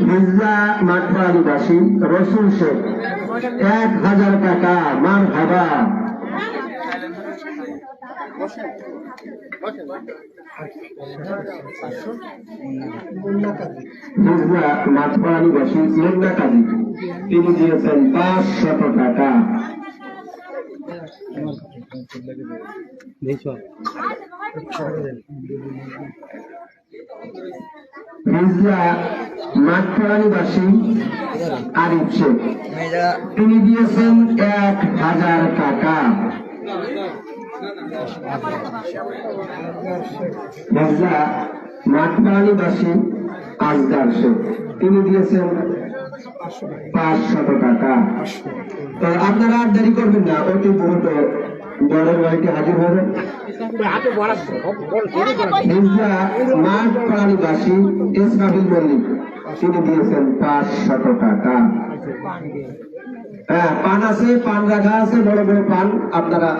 মির্জা মাঠবাড়িবাসী রসুল শেখ এক হাজার টাকা মার ভাবা তিনি দিয়েছেন পাঁচ শত টাকা। তিনি দিয়েছেন এক হাজার টাকা। আজগার শেখ। তিনি দিয়েছেন পাঁচশত টাকা। তো আপনারা আর দেরি করবেন না, অতি দ্রুত বড়ের হাজির হবে মল্লিক, তিনি দিয়েছেন পাঁচশত টাকা। হ্যাঁ পান আছে, পান রাখা আছে, বড় বড় পান, আপনারা